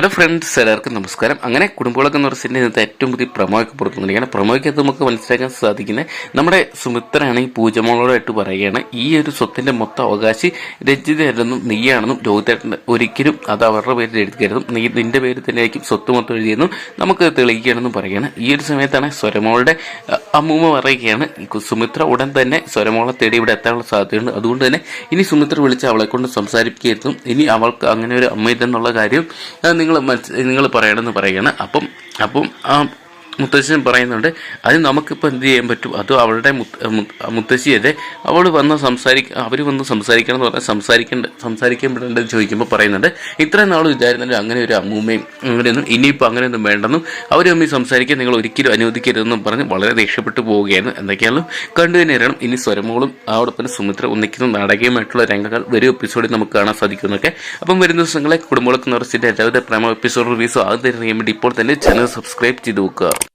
Hello friends എല്ലാവർക്കും നമസ്കാരം. അങ്ങനെ കുടുംബങ്ങളൊക്കെ എന്ന് പറഞ്ഞാൽ ഇന്നത്തെ ഏറ്റവും പുതിയ പ്രമോയൊക്കെ പുറത്തു വന്നിരിക്കുകയാണ് നമുക്ക് മനസ്സിലാക്കാൻ സാധിക്കുന്നത് നമ്മുടെ സുമിത്രയാണെങ്കിൽ പൂജമോളോടായിട്ട് പറയുകയാണ്. ഈ ഒരു സ്വത്തിന്റെ മൊത്തം അവകാശി രജിതയല്ലെന്നും നീയാണെന്നും രോഹിതേട്ടൻ ഒരിക്കലും അത് അവരുടെ പേരിൽ എഴുതിക്കരുതും നീ നിന്റെ പേരിൽ തന്നെയായിരിക്കും സ്വത്ത് മൊത്തം എഴുതിയെന്നും നമുക്ക് തെളിയിക്കുകയാണെന്നും പറയുകയാണ്. ഈ ഒരു സമയത്താണ് സ്വരമോളുടെ അമ്മൂമ്മ പറയുകയാണ് സുമിത്ര ഉടൻ തന്നെ സ്വരമോളെ തേടി ഇവിടെ എത്താനുള്ള സാധ്യതയുണ്ട്. അതുകൊണ്ട് തന്നെ ഇനി സുമിത്ര വിളിച്ച് അവളെ കൊണ്ട് സംസാരിക്കുകയായിരുന്നു ഇനി അവൾക്ക് അങ്ങനെ ഒരു അമ്മയില്ലെന്നുള്ള കാര്യം നിങ്ങൾ നിങ്ങൾ പറയണമെന്ന് പറയുകയാണ്. അപ്പം അപ്പം മുത്തശ്ശൻ പറയുന്നുണ്ട് അത് നമുക്കിപ്പോൾ എന്ത് ചെയ്യാൻ പറ്റും? അത് അവളുടെ മുത്ത- മുത്ത- മുത്തശ്ശിയല്ലേ? അവൾ വന്ന് സംസാരിക്ക അവർ വന്ന് സംസാരിക്കണം എന്ന് പറഞ്ഞാൽ സംസാരിക്കേണ്ട സംസാരിക്കാൻ പറ്റേണ്ടത് ചോദിക്കുമ്പോൾ പറയുന്നുണ്ട് ഇത്രയും നാൾ വിചാരിക്കുന്നുണ്ട് അങ്ങനെ ഒരു അമ്മൂമ്മയും അങ്ങനെയൊന്നും ഇനിയിപ്പോൾ അങ്ങനെയൊന്നും വേണ്ടെന്നും അവർ തമ്മിൽ സംസാരിക്കാൻ നിങ്ങൾ ഒരിക്കലും അനുവദിക്കരുതെന്നും പറഞ്ഞ് വളരെ ദേഷ്യപ്പെട്ടു പോവുകയാണ്. എന്തൊക്കെയാലും കണ്ടു തന്നെ അറിയണം. ഇനി സ്വരമോളും അതോടൊപ്പം സുമിത്ര ഒന്നിക്കുന്ന നാടകീയമായിട്ടുള്ള രംഗങ്ങൾ വരും എപ്പിസോഡിൽ നമുക്ക് കാണാൻ സാധിക്കുന്നൊക്കെ അപ്പം വരുന്ന ദിവസങ്ങളെ കുടുംബങ്ങൾക്ക് നിറച്ചിട്ട് എല്ലാവരുടെ പ്രേമ എപ്പിസോഡ് റിലീസോ ആദ്യം അറിയാൻ വേണ്ടി ഇപ്പോൾ തന്നെ ചാനൽ സബ്സ്ക്രൈബ് ചെയ്ത് വെക്കുക.